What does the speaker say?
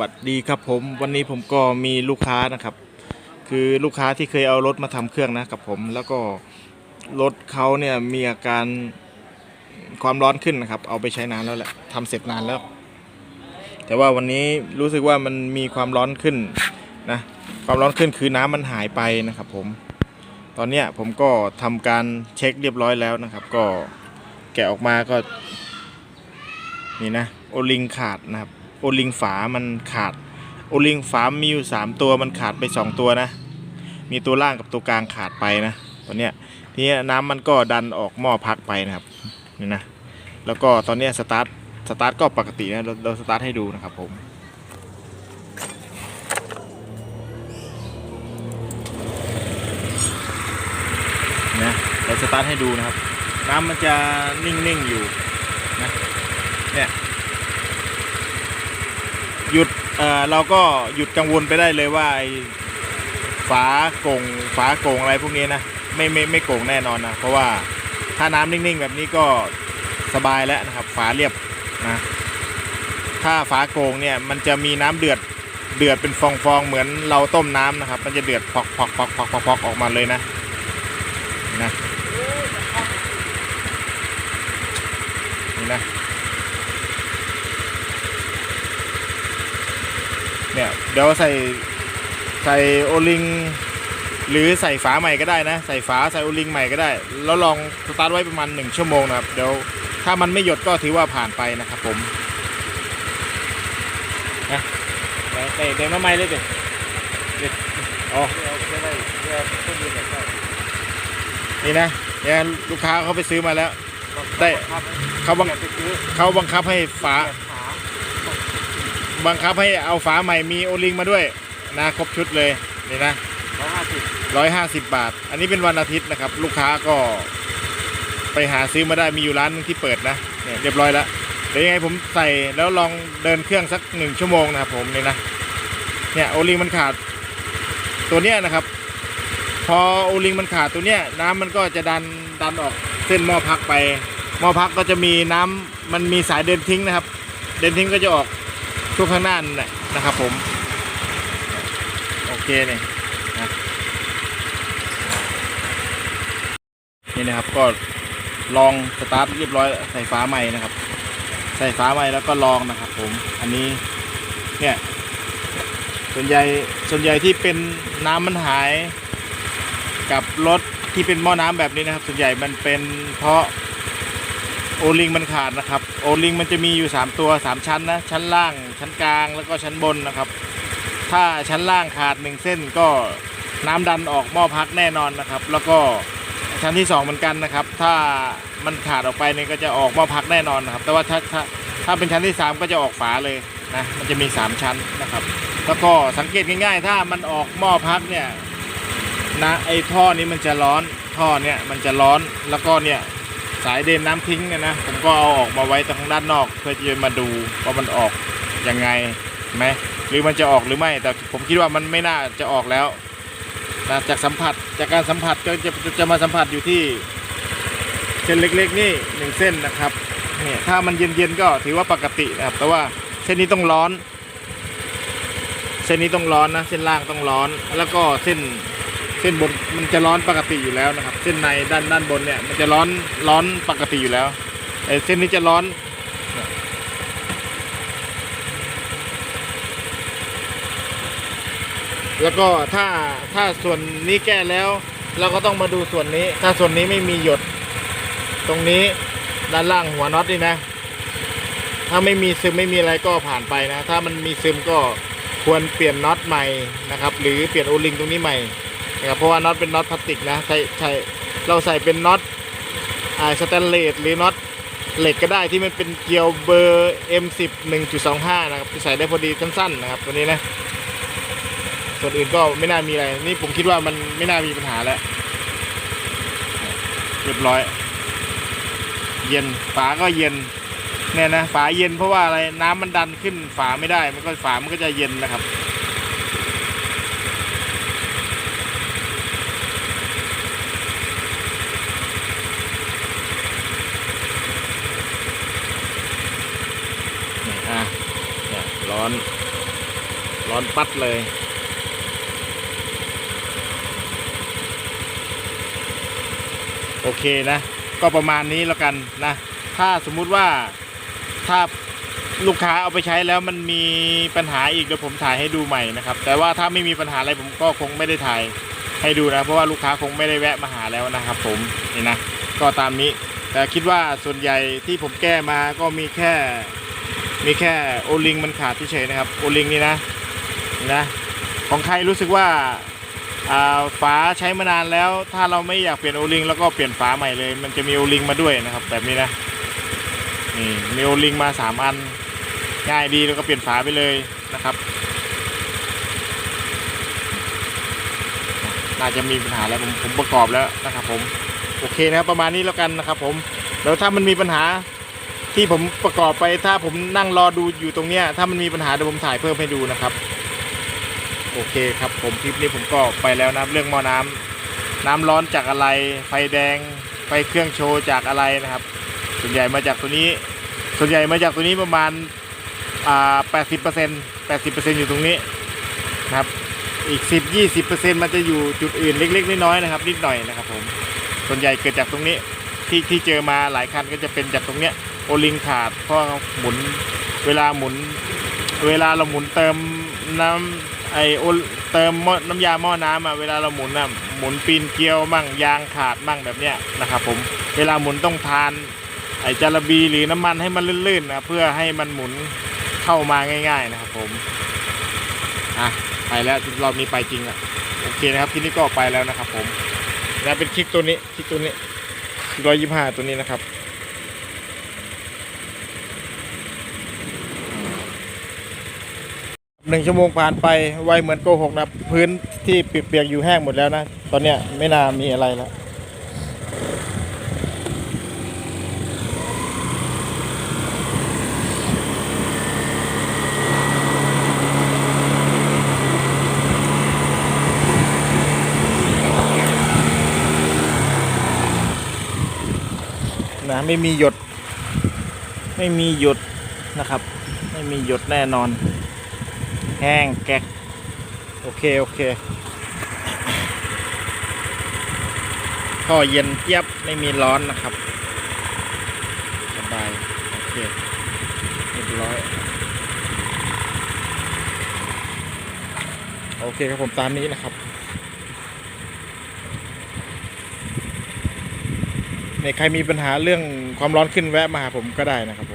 วัสดีครับผมวันนี้ผมก็มีลูกค้านะครับ คือลูกค้าที่เคยเอารถมาทำเครื่องนะกับผม แล้วก็รถเขาเนี่ยมีอาการความร้อนขึ้นนะครับ เอาไปใช้นานแล้วแหละทำเสร็จนานแล้ว แต่ว่าวันนี้รู้สึกว่ามันมีความร้อนขึ้นนะความร้อนขึ้นคือน้ำมันหายไปนะครับผมตอนเนี้ยผมก็ทำการเช็คเรียบร้อยแล้วนะครับ ก็แกะออกมาก็นี่นะโอลิงขาดนะครับ โอลิงฝามันขาด โอลิงฝามีอยู่สามตัวมันขาดไปสองตัวนะ มีตัวล่างกับตัวกลางขาดไปนะตอนเนี้ยทีนี้น้ำมันก็ดันออกหม้อพักไปนะครับนี่นะแล้วก็ตอนนี้สตาร์ทสตาร์ทก็ปกตินะเราเราสตาร์ทให้ดูนะครับผมนะเราสตาร์ทให้ดูนะครับ น้ำมันจะนิ่งๆอยู่นะเนี่ย หยุดเอ่อเราก็หยุดกังวลไปได้เลยว่าไอ้ฝาโก่งฝาโก่งอะไรพวกนี้นะไม่ไม่ไม่โก่งแน่นอนนะเพราะว่าถ้าน้ำนิ่งๆ แบบนี้ก็สบายแล้วนะครับ ฝาเรียบนะถ้าฝาโก่งเนี่ยมันจะมีน้ำเดือดเดือดเป็นฟองๆเหมือนเราต้มน้ำนะครับ มันจะเดือดพอกพอกพอกพอกพอกออกมาเลยนะนี่นะ เนี่ยเดี๋ยวใส่ใส่โอลิง หรือใส่ฝาใหม่ก็ได้นะ ใส่ฝาใส่โอลิงใหม่ก็ได้ แล้วลองสตาร์ทไว้ประมาณ1ชั่วโมงนะครับ เดี๋ยวถ้ามันไม่หยดก็ถือว่าผ่านไปนะครับผมนะเดี๋ยวเดี๋ยวเดี๋ยวน้ำไม้เลยดิเดี๋ยวอ๋อนี่นะเนี่ยลูกค้าเขาไปซื้อมาแล้ว ได้เขาบังเขาบังคับให้ฝา บังคับให้เอาฝาใหม่มีโอลิงมาด้วยนะครบชุดเลยนี่นะร้อยห้าสิบร้อยห้าสิบบาท อันนี้เป็นวันอาทิตย์นะครับ ลูกค้าก็ ไปหาซื้อมาได้มีอยู่ร้านหนึงที่เปิดนะเนี่ยเรียบร้อยแล้วเดี๋ยวยังไงผมใส่แล้วลองเดินเครื่องสักหนึ่งชั่วโมงนะครับผมนี่นะเนี่ยโอลิงมันขาดตัวเนี้ยนะครับ พอโอลิงมันขาดตัวเนี้ยน้ำมันก็จะดันดันออกเส้นหม้อพักไปหม้อพักก็จะมีน้ำมันมีสายเดินทิ้งนะครับ เดินทิ้งก็จะออก ช่วงข้างหน้านั่นแหละนะครับผม โอเคเนี่ยนะนี่นะครับก็ลองสตาร์ทเรียบร้อยใส่ฟ้าใหม่นะครับ ใส่ฟ้าใหม่แล้วก็ลองนะครับผมอันนี้เนี่ยส่วนใหญ่ส่วนใหญ่ที่เป็นน้ำมันหาย กับรถที่เป็นหม้อน้ำแบบนี้นะครับ ส่วนใหญ่มันเป็นเพราะ โอลิงมันขาดนะครับ โอลิงมันจะมีอยู่ 3 ตัว 3 ชั้นนะ ชั้นล่าง ชั้นกลาง แล้วก็ชั้นบนนะครับ ถ้าชั้นล่างขาด 1 เส้นก็น้ำดันออกหม้อพักแน่นอนนะครับ แล้วก็ชั้นที่ 2 เหมือนกันนะครับ ถ้ามันขาดออกไปเนี่ยก็จะออกหม้อพักแน่นอนนะครับ แต่ว่าถ้าถ้าถ้าเป็นชั้นที่ 3 ก็จะออกฝาเลยนะ มันจะมี 3 ชั้นนะครับ แล้วก็สังเกตง่ายๆ ถ้ามันออกหม้อพักเนี่ยนะไอ้ท่อนี้มันจะร้อน ท่อเนี่ยมันจะร้อน แล้วก็เนี่ย สายเดนน้ำทิ้งเนี่ยนะผมก็เอาออกมาไว้ตรงด้านนอก เพื่อจะมาดูว่ามันออกยังไงไหมหรือมันจะออกหรือไม่ แต่ผมคิดว่ามันไม่น่าจะออกแล้วนะจากสัมผัสจากการสัมผัสก็จะจะมาสัมผัสอยู่ที่ เส้นเล็กๆนี่หนึ่งเส้นนะครับเนี่ยถ้ามันเย็นๆก็ถือว่าปกตินะครับ แต่ว่าเส้นนี้ต้องร้อน เส้นนี้ต้องร้อนนะเส้นล่างต้องร้อน แล้วก็เส้น เส้นบนมันจะร้อนปกติอยู่แล้วนะครับ เส้นในด้านด้านบนเนี่ย มันจะร้อนร้อนปกติอยู่แล้วแต่เส้นนี้จะร้อนแล้วก็ถ้าถ้าส่วนนี้แก้แล้ว เราก็ต้องมาดูส่วนนี้ ถ้าส่วนนี้ไม่มีหยด ตรงนี้ด้านล่างหัวน็อตนี่นะ ถ้าไม่มีซึมไม่มีอะไรก็ผ่านไปนะ ถ้ามันมีซึมก็ควรเปลี่ยนน็อตใหม่นะครับ หรือเปลี่ยนโอลิงตรงนี้ใหม่ นะครับเพราะว่าน็อตเป็นน็อตพลาสติกนะใส่ใส่เราใส่เป็นน็อตอ่าสแตนเลสหรือน็อตเหล็กก็ได้ที่มันเป็นเกลียวเบอร์ M10 1.25 นะครับที่ใส่ได้พอดีสั้นๆนะครับตัวนี้นะส่วนอื่นก็ไม่น่ามีอะไร นี่ผมคิดว่ามันไม่น่ามีปัญหาแล้วเรียบร้อย เย็นฝาก็เย็นเนี่ยนะฝาเย็นเพราะว่าอะไรน้ำมันดันขึ้นฝาไม่ได้ มันก็ฝามันก็จะเย็นนะครับ นี่อะเนี่ย ร้อน ร้อนปัดเลย โอเคนะ ก็ประมาณนี้แล้วกันนะ ถ้าสมมุติว่าถ้าลูกค้าเอาไปใช้แล้วมันมีปัญหาอีกเดี๋ยวผมถ่ายให้ดูใหม่นะครับ แต่ว่าถ้าไม่มีปัญหาอะไรผมก็คงไม่ได้ถ่ายให้ดูนะเพราะว่าลูกค้าคงไม่ได้แวะมาหาแล้วนะครับ ผมนี่นะก็ตามนี้ แต่คิดว่าส่วนใหญ่ที่ผมแก้มาก็มีแค่ มีแค่โอลิงมันขาดเฉยๆนะครับโอลิงนี่นะนะของใครรู้สึกว่าอ่าฝาใช้มานานแล้ว ถ้าเราไม่อยากเปลี่ยนโอลิงแล้วก็เปลี่ยนฝาใหม่เลย มันจะมีโอลิงมาด้วยนะครับ แบบนี้นะนี่มีโอลิงมาสามอันง่ายดีแล้วก็เปลี่ยนฝาไปเลยนะครับ น่าจะมีปัญหาแล้วผมผมประกอบแล้วนะครับผมโอเคนะครับประมาณนี้แล้วกันนะครับผมแล้วถ้ามันมีปัญหา ที่ผมประกอบไปถ้าผมนั่งรอดูอยู่ตรงเนี้ย ถ้ามันมีปัญหาเดี๋ยวผมถ่ายเพิ่มให้ดูนะครับ โอเคครับ ผมคลิปนี้ผมก็ไปแล้วนะเรื่องหม้อน้ำน้ำร้อนจากอะไร ไฟแดง ไฟเครื่องโชว์จากอะไรนะครับ ส่วนใหญ่มาจากตัวนี้ ส่วนใหญ่มาจากตัวนี้ประมาณอ่าแปดสิบเปอร์เซ็นต์แปดสิบเปอร์เซ็นต์อยู่ตรงนี้นะครับ อีกสิบยี่สิบเปอร์เซ็นต์มันจะอยู่จุดอื่นเล็ก ๆ น้อยๆนะครับ นิดหน่อยนะครับ ผมส่วนใหญ่เกิดจากตรงนี้ที่ที่เจอมาหลายคันก็จะเป็นจากตรงเนี้ย โอลิงขาดเพราะหมุนเวลาหมุน เวลาเราหมุนเติมน้ำไอโอเติมหม้อน้ำยาหม้อน้ำอะเวลาเราหมุนอะหมุนปีนเกลียวมั่งยางขาดมั่งแบบเนี้ยนะครับผมเวลาหมุนต้องทาน ไอจาระบีหรือน้ำมันให้มันลื่นๆนะเพื่อให้มันหมุนเข้ามาง่าย ๆนะครับผมอะไปแล้วเรอบนี้ไปจริงอะโอเคนะครับที่นี่ก็ไปแล้วนะครับผมแล้วเป็นคลิกตัวนี้คลิกตัวนี้ร้อยยี่ห้าตัวนี้นะครับ หนึ่งชั่วโมงผ่านไปไวเหมือนโกหกนะพื้นที่เปียกๆอยู่แห้งหมดแล้วนะ ตอนเนี้ยไม่น่ามีอะไรแล้วนะไม่มีหยด ไม่มีหยดนะครับ ไม่มีหยดแน่นอน แห้งแก๊กโอเค โอเคท่อเย็นเจี๊ยบไม่มีร้อนนะครับ สบาย โอเคเรียบร้อย โอเคครับผมตามนี้นะครับในใครมีปัญหาเรื่องความร้อนขึ้นแวะมาหาผมก็ได้นะครับ